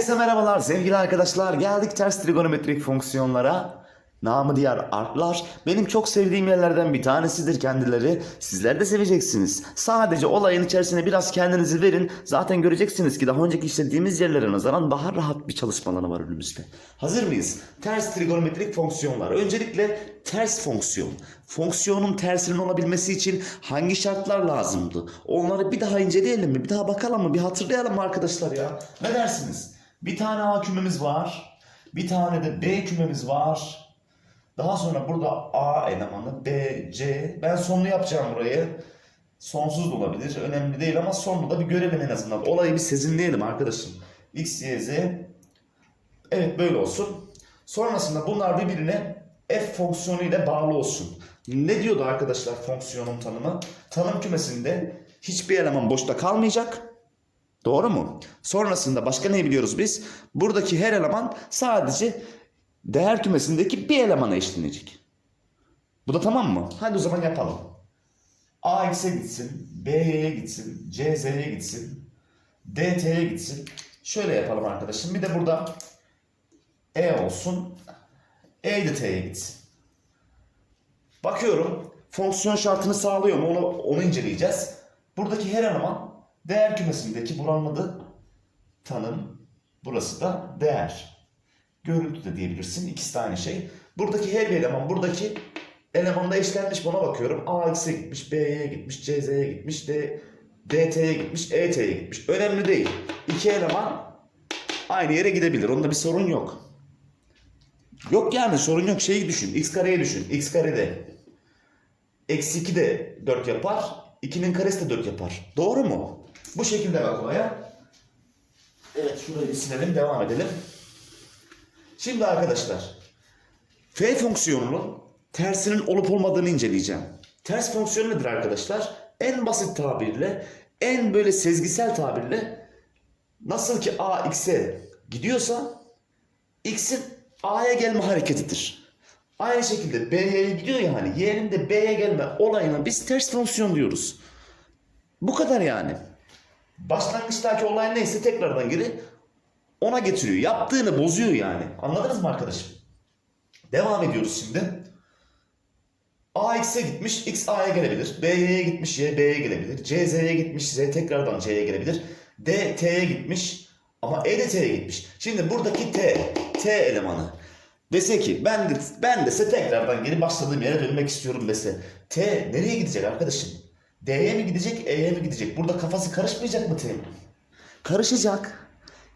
Herkese merhabalar sevgili arkadaşlar. Geldik ters trigonometrik fonksiyonlara. Namı diğer artlar. Benim çok sevdiğim yerlerden bir tanesidir kendileri. Sizler de seveceksiniz. Sadece olayın içerisine biraz kendinizi verin. Zaten göreceksiniz ki daha önceki işlediğimiz yerlere nazaran daha rahat bir çalışma alanı var önümüzde. Hazır mıyız? Ters trigonometrik fonksiyonlar. Öncelikle ters fonksiyon. Fonksiyonun tersinin olabilmesi için hangi şartlar lazımdı? Onları bir daha inceleyelim mi? Bir daha bakalım mı? Bir hatırlayalım mı arkadaşlar ya? Ne dersiniz? Bir tane A kümemiz var. Bir tane de B kümemiz var. Daha sonra burada A elemanı, B, C. Ben sonlu yapacağım burayı. Sonsuz da olabilir. Önemli değil ama sonlu da bir görelim en azından. Olayı bir sezinleyelim arkadaşım. X, Y, Z. Evet böyle olsun. Sonrasında bunlar birbirine f fonksiyonu ile bağlı olsun. Ne diyordu arkadaşlar fonksiyonun tanımı? Tanım kümesinde hiçbir eleman boşta kalmayacak. Doğru mu? Sonrasında başka ne biliyoruz biz? Buradaki her eleman sadece değer kümesindeki bir elemana eşlenecek. Bu da tamam mı? Hadi o zaman yapalım. A x'e gitsin, B y'ye gitsin, C z'ye gitsin, D t'ye gitsin. Şöyle yapalım arkadaşım. Bir de burada E olsun. E de T'ye gitsin. Bakıyorum fonksiyon şartını sağlıyor mu onu, onu inceleyeceğiz. Buradaki her eleman değer kümesindeki buranın adı tanım. Burası da değer. Görüntü de diyebilirsin. İkisi de aynı şey. Buradaki her bir eleman buradaki elemanda eşlenmiş buna bakıyorum. A x'e gitmiş, B'ye gitmiş, C z'ye gitmiş, D, DT'ye gitmiş, ET'ye gitmiş. Önemli değil. İki eleman aynı yere gidebilir. Onda bir sorun yok. Yok yani sorun yok. Şeyi düşün. X kareye düşün. X karede eksi 2 de 4 yapar. 2'nin karesi de 4 yapar. Doğru mu? Bu şekilde bak olaya. Evet şurayı silelim devam edelim. Şimdi arkadaşlar f fonksiyonunun tersinin olup olmadığını inceleyeceğim. Ters fonksiyon nedir arkadaşlar? En basit tabirle, en böyle sezgisel tabirle nasıl ki a x'e gidiyorsa x'in a'ya gelme hareketidir. Aynı şekilde b'ye gidiyor ya hani y'nin de b'ye gelme olayına biz ters fonksiyon diyoruz. Bu kadar yani. Başlangıçtaki olay neyse tekrardan geri ona getiriyor. Yaptığını bozuyor yani. Anladınız mı arkadaşım? Devam ediyoruz şimdi. A x'e gitmiş, x a'ya gelebilir. B y'ye gitmiş, y b'ye gelebilir. C z'ye gitmiş, z tekrardan c'ye gelebilir. D t'ye gitmiş ama e de t'ye gitmiş. Şimdi buradaki t, t elemanı dese ki ben de, ben dese tekrardan geri başladığım yere dönmek istiyorum dese. T nereye gidecek arkadaşım? D'ye mi gidecek, E'ye mi gidecek? Burada kafası karışmayacak mı T'nin? Karışacak.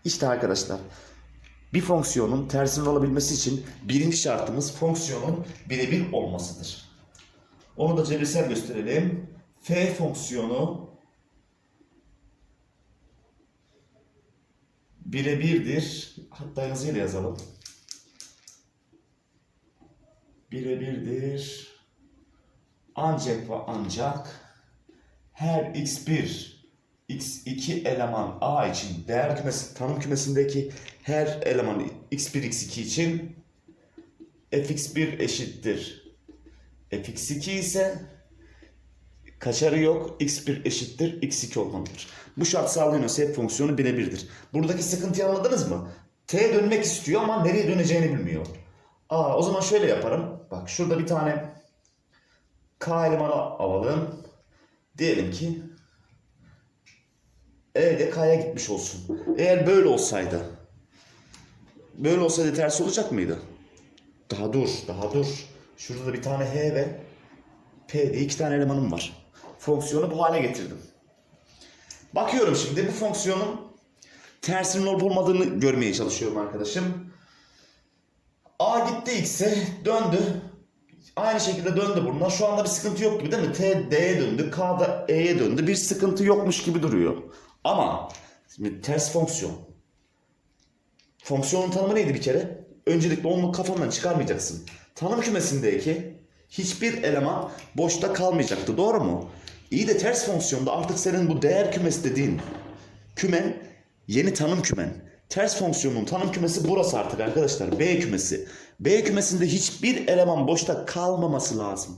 İşte arkadaşlar bir fonksiyonun tersinin olabilmesi için birinci şartımız fonksiyonun birebir olmasıdır. Onu da cebirsel gösterelim. F fonksiyonu birebirdir. Hatta yazıyla yazalım. Birebirdir. Ancak ve ancak her x1 x2 eleman a için değer kümesi tanım kümesindeki her eleman x1 x2 için fx1 eşittir fx2 ise kaçarı yok x1 eşittir x2 olmalıdır. Bu şart sağlanıyorsa f fonksiyonu birebirdir. Buradaki sıkıntıyı anladınız mı? T dönmek istiyor ama nereye döneceğini bilmiyor. Aa, o zaman şöyle yaparım. Bak şurada bir tane k elemanı alalım. Diyelim ki E de K'ya gitmiş olsun. Eğer böyle olsaydı böyle olsaydı ters olacak mıydı? Daha dur, daha dur. Şurada da bir tane H ve P diye iki tane elemanım var. Fonksiyonu bu hale getirdim. Bakıyorum şimdi bu fonksiyonun tersinin olup olmadığını görmeye çalışıyorum arkadaşım. A gitti X'e döndü. Aynı şekilde döndü bunlar. Şu anda bir sıkıntı yok gibi değil mi? T D'ye döndü. K da E'ye döndü. Bir sıkıntı yokmuş gibi duruyor. Ama şimdi ters fonksiyon. Fonksiyonun tanımı neydi bir kere? Öncelikle onu kafandan çıkarmayacaksın. Tanım kümesindeki hiçbir eleman boşta kalmayacaktı. Doğru mu? İyi de ters fonksiyonda artık senin bu değer kümesi dediğin kümen yeni tanım kümen. Ters fonksiyonun tanım kümesi burası artık arkadaşlar. B kümesi. B kümesinde hiçbir eleman boşta kalmaması lazım.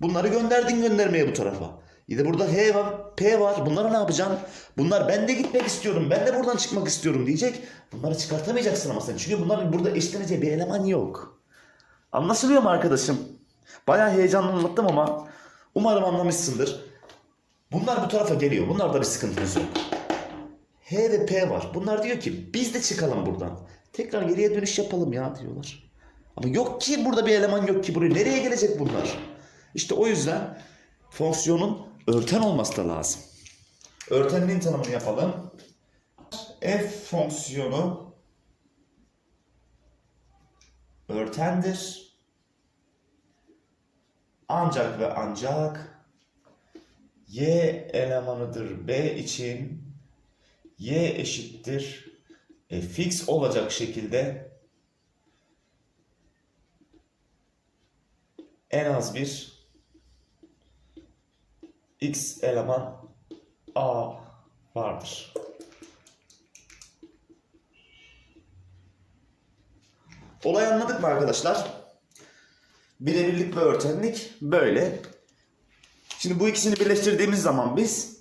Bunları gönderdin göndermeye bu tarafa. Bir burada H var, P var. Bunlara ne yapacaksın? Bunlar ben de gitmek istiyorum, ben de buradan çıkmak istiyorum diyecek. Bunları çıkartamayacaksın ama sen. Çünkü bunların burada eşleneceği bir eleman yok. Anlaşılıyor mu arkadaşım? Bayağı heyecanlı anlattım ama umarım anlamışsındır. Bunlar bu tarafa geliyor. Bunlarda bir sıkıntımız yok. H ve P var. Bunlar diyor ki biz de çıkalım buradan. Tekrar geriye dönüş yapalım ya diyorlar. Ama yok ki burada bir eleman yok ki buraya. Nereye gelecek bunlar? İşte o yüzden fonksiyonun örten olması da lazım. Örtenliğin tanımını yapalım. F fonksiyonu örtendir. Ancak ve ancak y elemanıdır b için y eşittir e, fix olacak şekilde en az bir x eleman a vardır. Olay anladık mı arkadaşlar? Birebirlik ve örtenlik böyle. Şimdi bu ikisini birleştirdiğimiz zaman biz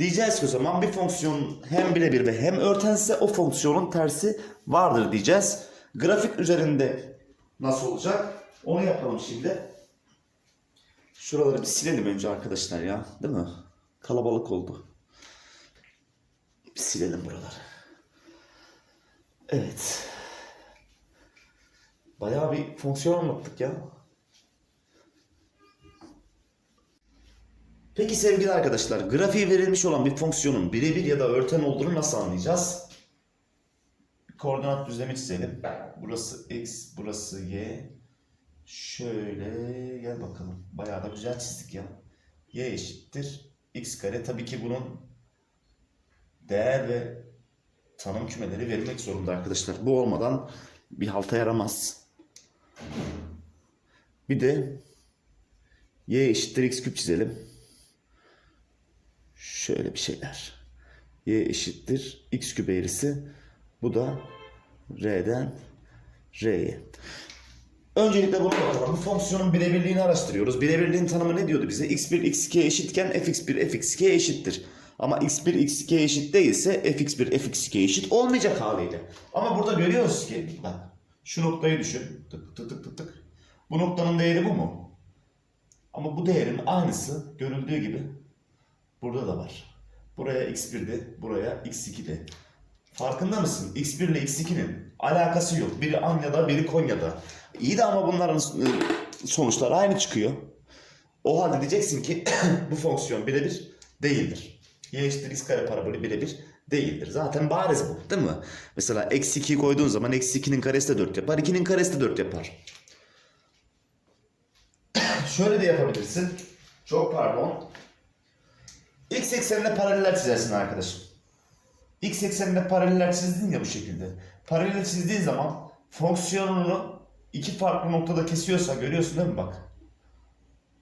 diyeceğiz ki o zaman bir fonksiyon hem birebir ve hem örtense o fonksiyonun tersi vardır diyeceğiz. Grafik üzerinde nasıl olacak? Onu yapalım şimdi. Şuraları bir silelim önce arkadaşlar ya. Değil mi? Kalabalık oldu. Bir silelim buraları. Evet. Bayağı bir fonksiyon anlattık ya. Peki sevgili arkadaşlar, grafiği verilmiş olan bir fonksiyonun birebir ya da örten olduğunu nasıl anlayacağız? Bir koordinat düzlemi çizelim. Burası x, burası y. Şöyle gel bakalım. Bayağı da güzel çizdik ya. y eşittir x kare. Tabii ki bunun değer ve tanım kümeleri verilmek zorunda arkadaşlar. Bu olmadan bir halta yaramaz. Bir de y eşittir x küp çizelim. Şöyle bir şeyler. y eşittir x küp eğrisi. Bu da r'den r'ye. Öncelikle bunu bakalım. Bu fonksiyonun birebirliğini araştırıyoruz. Birebirliğin tanımı ne diyordu bize? x1 x2 eşitken fx1 fx2 eşittir. Ama x1 x2 eşit değilse fx1 fx2 eşit olmayacak haliyle. Ama burada görüyoruz ki bak şu noktayı düşün. Tık tık tık tık tık. Bu noktanın değeri bu mu? Ama bu değerin aynısı görüldüğü gibi burada da var. Buraya x1'de, buraya x2'de. Farkında mısın? x1 ile x2'nin alakası yok. Biri Anya'da, biri Konya'da. İyi de ama bunların e, sonuçları aynı çıkıyor. O halde diyeceksin ki bu fonksiyon birebir değildir. Y eşittir x kare parabolü birebir değildir. Zaten bariz bu değil mi? Mesela eksi 2'yi koyduğun zaman eksi 2'nin karesi de 4 yapar. 2'nin karesi de 4 yapar. Şöyle de yapabilirsin. Çok pardon. X eksenine paraleller çizersin arkadaşım. X eksenine paraleller çizdin ya bu şekilde. Paralel çizdiğin zaman fonksiyonunu iki farklı noktada kesiyorsa görüyorsun değil mi bak.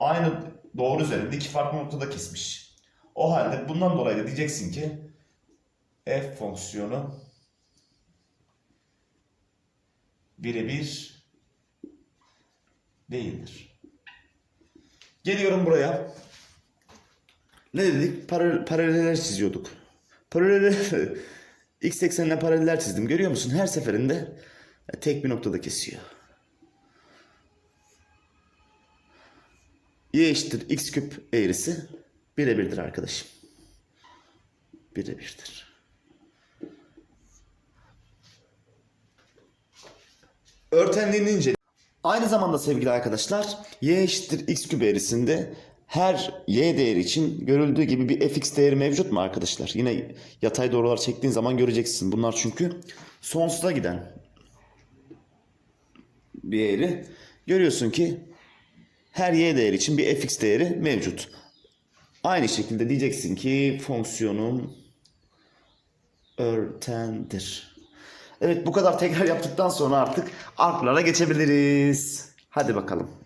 Aynı doğru üzerinde iki farklı noktada kesmiş. O halde bundan dolayı da diyeceksin ki f fonksiyonu birebir değildir. Geliyorum buraya. Ne dedik? Para- paraleller çiziyorduk. Paraleller x eksenine paraleller çizdim. Görüyor musun? Her seferinde tek bir noktada kesiyor. y eşittir x küp eğrisi birebirdir arkadaşım. Birebirdir. Örtenliğini ince. Aynı zamanda sevgili arkadaşlar y eşittir x küp eğrisinde her y değeri için görüldüğü gibi bir fx değeri mevcut mu arkadaşlar? Yine yatay doğrular çektiğin zaman göreceksin. Bunlar çünkü sonsuza giden bir eğri. Görüyorsun ki her y değeri için bir fx değeri mevcut. Aynı şekilde diyeceksin ki fonksiyonum örtendir. Evet bu kadar tekrar yaptıktan sonra artık artlara geçebiliriz. Hadi bakalım.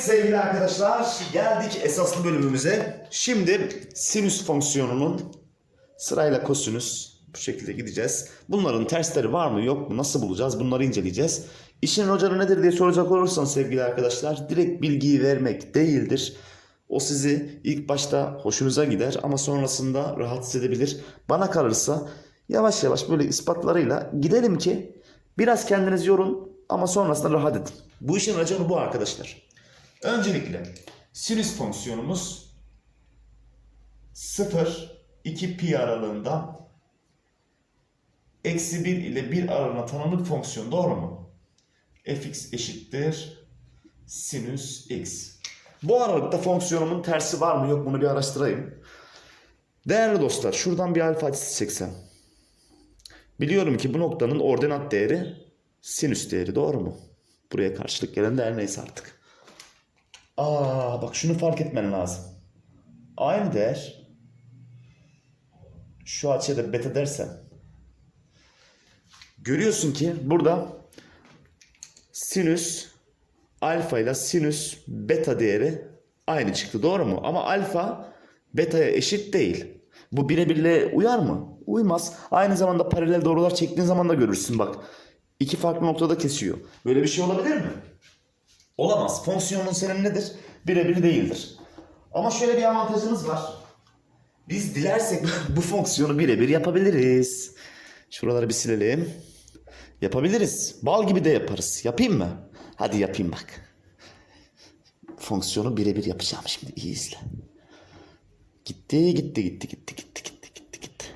Sevgili arkadaşlar geldik esaslı bölümümüze. Şimdi sinüs fonksiyonunun sırayla kosinüs bu şekilde gideceğiz. Bunların tersleri var mı yok mu nasıl bulacağız bunları inceleyeceğiz. İşin hocanı nedir diye soracak olursan sevgili arkadaşlar direkt bilgiyi vermek değildir. O sizi ilk başta hoşunuza gider ama sonrasında rahatsız edebilir. Bana kalırsa yavaş yavaş böyle ispatlarıyla gidelim ki biraz kendiniz yorun ama sonrasında rahat edin. Bu işin raconu bu arkadaşlar. Öncelikle sinüs fonksiyonumuz 0 2 pi aralığında eksi 1 ile 1 aralığına tanımlı bir fonksiyon doğru mu? fx eşittir sinüs x. Bu aralıkta fonksiyonumun tersi var mı yok bunu bir araştırayım. Değerli dostlar şuradan bir alfa açısı çeksem. Biliyorum ki bu noktanın ordinat değeri sinüs değeri doğru mu? Buraya karşılık gelen değer neyse artık. Aa bak şunu fark etmen lazım. Aynı değer şu açıya da beta dersen görüyorsun ki burada sinüs alfa ile sinüs beta değeri aynı çıktı doğru mu? Ama alfa beta'ya eşit değil. Bu birebirle uyar mı? Uymaz. Aynı zamanda paralel doğrular çektiğin zaman da görürsün bak. İki farklı noktada kesiyor. Böyle bir şey olabilir mi? Olamaz. Fonksiyonun senin nedir? Birebir değildir. Ama şöyle bir avantajımız var. Biz dilersek bu fonksiyonu birebir yapabiliriz. Şuraları bir silelim. Yapabiliriz. Bal gibi de yaparız. Yapayım mı? Hadi yapayım bak. Fonksiyonu birebir yapacağım şimdi. İyi izle. Gitti, gitti, gitti, gitti, gitti, gitti, gitti, gitti.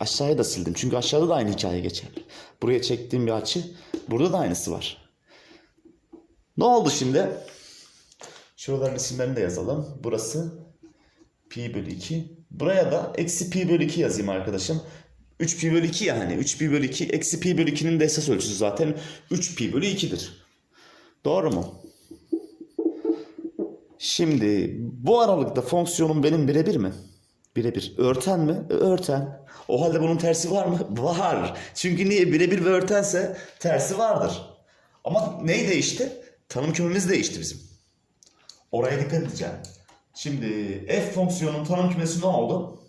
Aşağıya da sildim. Çünkü aşağıda da aynı hikaye geçerli. Buraya çektiğim bir açı. Burada da aynısı var. Ne oldu şimdi? Şuraların isimlerini de yazalım. Burası pi bölü 2. Buraya da eksi pi bölü 2 yazayım arkadaşım. 3 pi bölü 2 yani. 3 pi bölü 2. Eksi pi bölü 2'nin de esas ölçüsü zaten 3 pi bölü 2'dir. Doğru mu? Şimdi bu aralıkta fonksiyonum benim birebir mi? Birebir. Örten mi? E, Örten. O halde bunun tersi var mı? Var. Çünkü niye? Birebir ve örtense tersi vardır. Ama neyi değişti? Tanım kümemiz değişti bizim. Oraya dikkat edeceğim. Şimdi f fonksiyonun tanım kümesi ne oldu?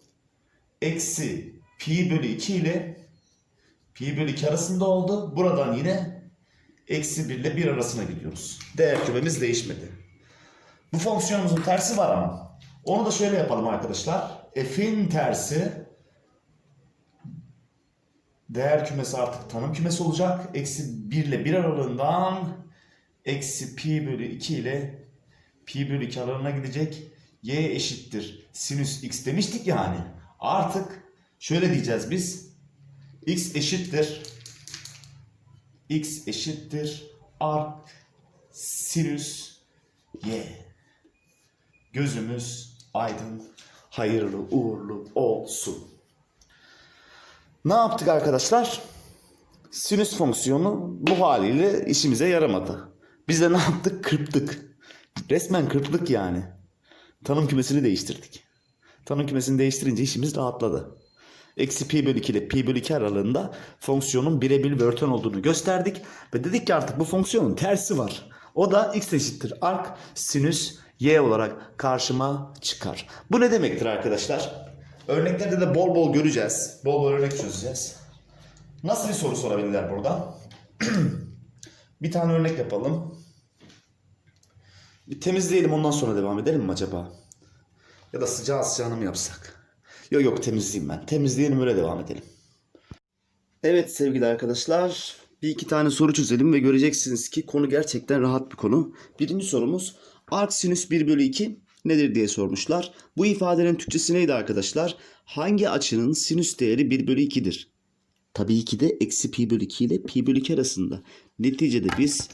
Eksi pi bölü 2 ile pi bölü 2 arasında oldu. Buradan yine eksi 1 ile 1 arasına gidiyoruz. Değer kümemiz değişmedi. Bu fonksiyonumuzun tersi var ama. Onu da şöyle yapalım arkadaşlar. F'in tersi değer kümesi artık tanım kümesi olacak. Eksi 1 ile 1 aralığından eksi pi bölü 2 ile pi bölü 2 aralığına gidecek. Y eşittir sinüs x demiştik yani. Artık şöyle diyeceğiz biz. x eşittir x eşittir arc sinüs y. Gözümüz aydın, hayırlı uğurlu olsun. Ne yaptık arkadaşlar? Sinüs fonksiyonu bu haliyle işimize yaramadı. Biz de ne yaptık? Kırptık. Resmen kırptık yani. Tanım kümesini değiştirdik. Tanım kümesini değiştirince işimiz rahatladı. Eksi pi bölü 2 ile pi bölü 2 aralığında fonksiyonun birebir ve örten olduğunu gösterdik. Ve dedik ki artık bu fonksiyonun tersi var. O da x eşittir arc sinüs y olarak karşıma çıkar. Bu ne demektir arkadaşlar? Örneklerde de bol bol göreceğiz. Bol bol örnek çözeceğiz. Nasıl bir soru sorabilirler burada? bir tane örnek yapalım. Bir temizleyelim ondan sonra devam edelim mi acaba? Ya da sıcağı sıcağına mı yapsak? Yok yok temizleyeyim ben. Temizleyelim öyle devam edelim. Evet sevgili arkadaşlar. Bir iki tane soru çözelim ve göreceksiniz ki konu gerçekten rahat bir konu. Birinci sorumuz arc sinüs 1 bölü 2 nedir diye sormuşlar. Bu ifadenin Türkçesi neydi arkadaşlar? Hangi açının sinüs değeri 1 bölü 2'dir? Tabii ki de eksi pi bölü 2 ile pi bölü 2 arasında. Neticede biz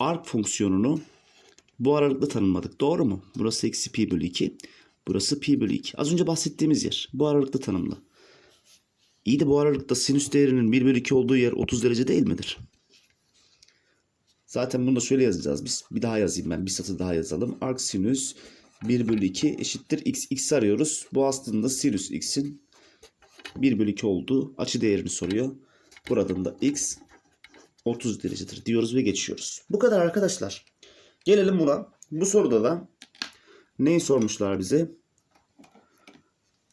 arc fonksiyonunu bu aralıkta tanımladık. Doğru mu? Burası eksi pi bölü 2. Burası pi bölü 2. Az önce bahsettiğimiz yer. Bu aralıkta tanımlı. İyi de bu aralıkta sinüs değerinin 1 bölü 2 olduğu yer 30 derece değil midir? Zaten bunu da şöyle yazacağız biz. Bir daha yazayım ben. Bir satır daha yazalım. Arc sinüs 1 bölü 2 eşittir x. x arıyoruz. Bu aslında sinüs x'in 1 bölü 2 olduğu açı değerini soruyor. Buradan da x 30 derecedir diyoruz ve geçiyoruz. Bu kadar arkadaşlar. Gelelim buna. Bu soruda da neyi sormuşlar bize?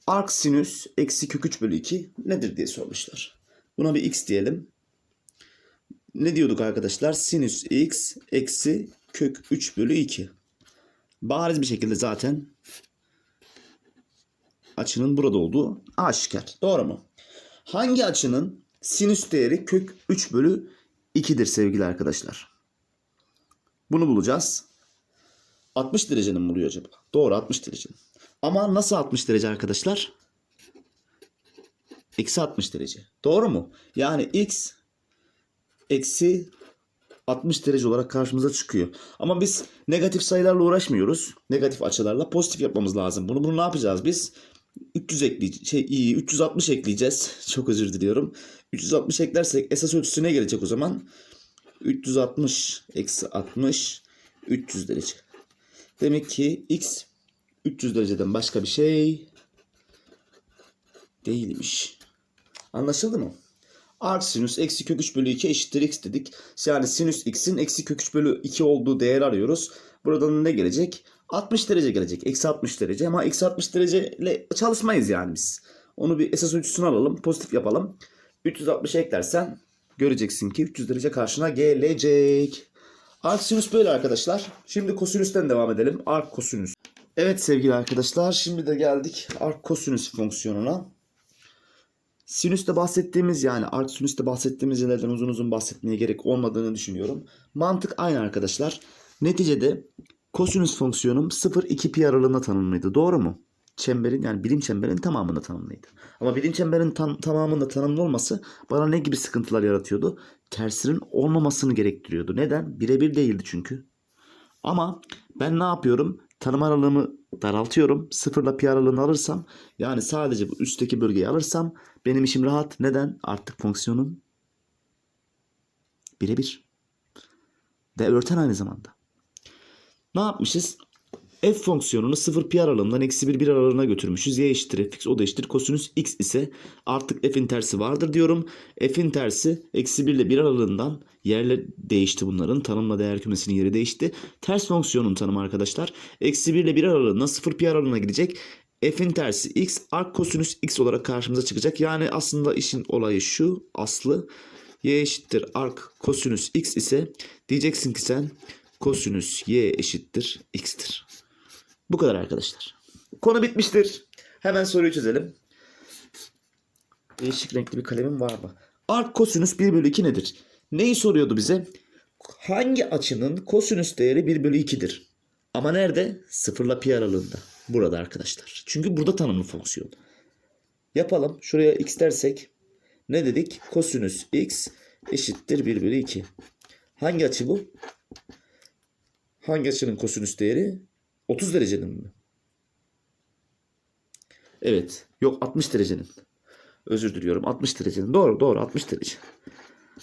Arc sinüs eksi kök 3 bölü 2 nedir diye sormuşlar. Buna bir x diyelim. Ne diyorduk arkadaşlar? Sinüs x eksi kök 3 bölü 2. bariz bir şekilde zaten açının burada olduğu aşikar. Doğru mu? Hangi açının sinüs değeri kök 3 bölü 2'dir sevgili arkadaşlar? Bunu bulacağız. 60 derecenin buluyor acaba? Doğru 60 derecenin. Ama nasıl 60 derece arkadaşlar? Eksi 60 derece. Doğru mu? Yani x eksi 60 derece olarak karşımıza çıkıyor. Ama biz negatif sayılarla uğraşmıyoruz. Negatif açılarla pozitif yapmamız lazım. Bunu bunu ne yapacağız biz? 300 ekleyeceğiz. Şey, iyi, 360 ekleyeceğiz. Çok özür diliyorum. 360 eklersek esas ölçüsü ne gelecek o zaman? 360 eksi 60 300 derece. Demek ki x 300 dereceden başka bir şey değilmiş. Anlaşıldı mı? Arc sinüs eksi kök 3 bölü 2 eşittir x dedik. Yani sinüs x'in eksi kök 3 bölü 2 olduğu değeri arıyoruz. Buradan ne gelecek? 60 derece gelecek. Eksi 60 derece ama eksi 60 dereceyle çalışmayız yani biz. Onu bir esas ölçüsünü alalım. Pozitif yapalım. 360 eklersen göreceksin ki 300 derece karşına gelecek. Arc sinüs böyle arkadaşlar. Şimdi kosinüsten devam edelim. Arc kosinüs. Evet sevgili arkadaşlar şimdi de geldik arc kosinüs fonksiyonuna. Sinüste bahsettiğimiz yani arc sinüste bahsettiğimiz yerlerden uzun uzun bahsetmeye gerek olmadığını düşünüyorum. Mantık aynı arkadaşlar. Neticede kosinüs fonksiyonum 0-2 pi aralığında tanımlıydı. Doğru mu? Çemberin yani birim çemberin tamamında tanımlıydı. Ama birim çemberin tam, tamamında tanımlı olması bana ne gibi sıkıntılar yaratıyordu? Tersinin olmamasını gerektiriyordu. Neden? Birebir değildi çünkü. Ama ben ne yapıyorum? Tanım aralığımı daraltıyorum. Sıfırla pi aralığını alırsam yani sadece bu üstteki bölgeyi alırsam benim işim rahat. Neden? Artık fonksiyonum birebir. Ve örten aynı zamanda. Ne yapmışız? F fonksiyonunu 0 pi aralığından eksi 1 1 aralığına götürmüşüz. Y eşittir fx o da eşittir kosinüs x ise artık f'in tersi vardır diyorum. F'in tersi eksi 1 ile 1 aralığından yerle değişti bunların. Tanımla değer kümesinin yeri değişti. Ters fonksiyonun tanımı arkadaşlar. Eksi 1 ile 1 aralığından 0 pi aralığına gidecek. F'in tersi x arc kosinüs x olarak karşımıza çıkacak. Yani aslında işin olayı şu aslı. Y eşittir arc kosinüs x ise diyeceksin ki sen kosinüs y eşittir x'tir. Bu kadar arkadaşlar. Konu bitmiştir. Hemen soruyu çözelim. Değişik renkli bir kalemim var mı? Arc kosinüs 1 bölü 2 nedir? Neyi soruyordu bize? Hangi açının kosinüs değeri 1 bölü 2'dir? Ama nerede? Sıfırla pi aralığında. Burada arkadaşlar. Çünkü burada tanımlı fonksiyon. Yapalım. Şuraya x dersek ne dedik? Kosinüs x eşittir 1 bölü 2. Hangi açı bu? Hangi açının kosinüs değeri? 30 derecenin mi? Evet. Yok 60 derecenin. Özür diliyorum. 60 derecenin. Doğru doğru 60 derece.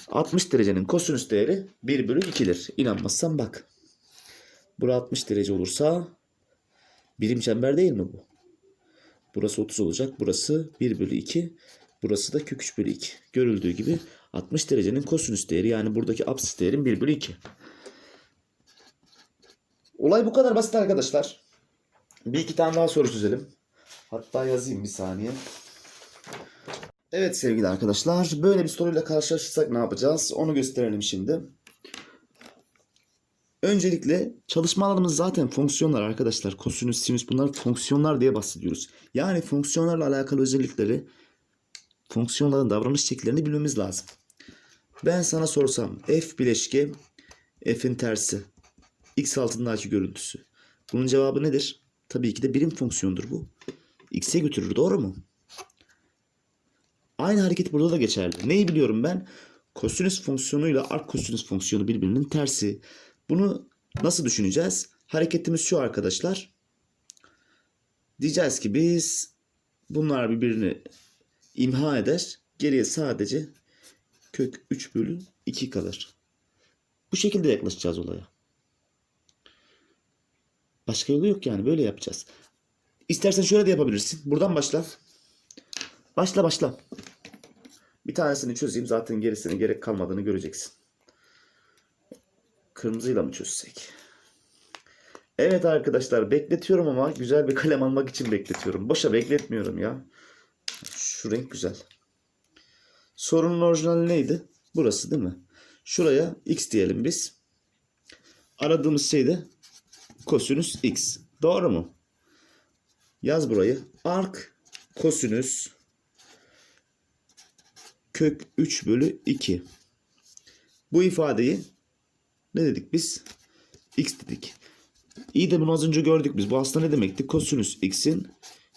60 derecenin kosinüs değeri 1 bölü 2'dir. İnanmazsan bak. Bura 60 derece olursa birim çember değil mi bu? Burası 30 olacak. Burası 1 bölü 2. Burası da kök 3 bölü 2. Görüldüğü gibi 60 derecenin kosinüs değeri yani buradaki apsis değerin 1 bölü 2. Olay bu kadar basit arkadaşlar. Bir iki tane daha soru çözelim. Hatta yazayım bir saniye. Evet sevgili arkadaşlar. Böyle bir soruyla karşılaşırsak ne yapacağız? Onu gösterelim şimdi. Öncelikle çalışma alanımız zaten fonksiyonlar arkadaşlar. Kosinüs, sinüs bunlar fonksiyonlar diye bahsediyoruz. Yani fonksiyonlarla alakalı özellikleri, fonksiyonların davranış şekillerini bilmemiz lazım. Ben sana sorsam f bileşke f'in tersi x altındaki görüntüsü. Bunun cevabı nedir? Tabii ki de birim fonksiyondur bu. x'e götürür doğru mu? Aynı hareket burada da geçerli. Neyi biliyorum ben? Kosinüs fonksiyonuyla arc kosinüs fonksiyonu birbirinin tersi. Bunu nasıl düşüneceğiz? Hareketimiz şu arkadaşlar. Diyeceğiz ki biz bunlar birbirini imha eder. Geriye sadece kök 3 bölü 2 kalır. Bu şekilde yaklaşacağız olaya. Başka yolu yok yani böyle yapacağız. İstersen şöyle de yapabilirsin. Buradan başla. Başla başla. Bir tanesini çözeyim zaten gerisine gerek kalmadığını göreceksin. Kırmızıyla mı çözsek? Evet arkadaşlar bekletiyorum ama güzel bir kalem almak için bekletiyorum. Boşa bekletmiyorum ya. Şu renk güzel. Sorunun orijinali neydi? Burası değil mi? Şuraya x diyelim biz. Aradığımız şey de kosinüs x. Doğru mu? Yaz burayı. Ark kosinüs kök 3 bölü 2. Bu ifadeyi ne dedik biz? x dedik. İyi de bunu az önce gördük biz. Bu aslında ne demekti? Kosinüs x'in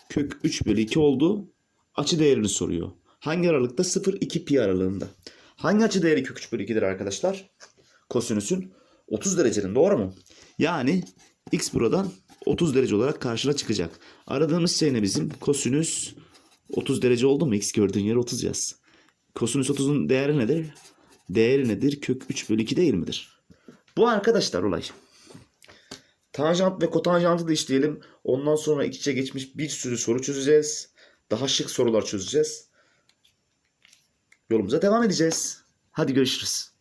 kök 3 bölü 2 olduğu açı değerini soruyor. Hangi aralıkta? 0-2 pi aralığında. Hangi açı değeri kök 3 bölü 2'dir arkadaşlar? Kosinüsün 30 derecenin doğru mu? Yani x buradan 30 derece olarak karşına çıkacak. Aradığımız şey ne bizim? Kosinüs 30 derece oldu mu? X gördüğün yer 30 yaz. Kosinüs 30'un değeri nedir? Değeri nedir? Kök 3 bölü 2 değil midir? Bu arkadaşlar olay. Tanjant ve kotanjantı da işleyelim. Ondan sonra iç içe geçmiş bir sürü soru çözeceğiz. Daha şık sorular çözeceğiz. Yolumuza devam edeceğiz. Hadi görüşürüz.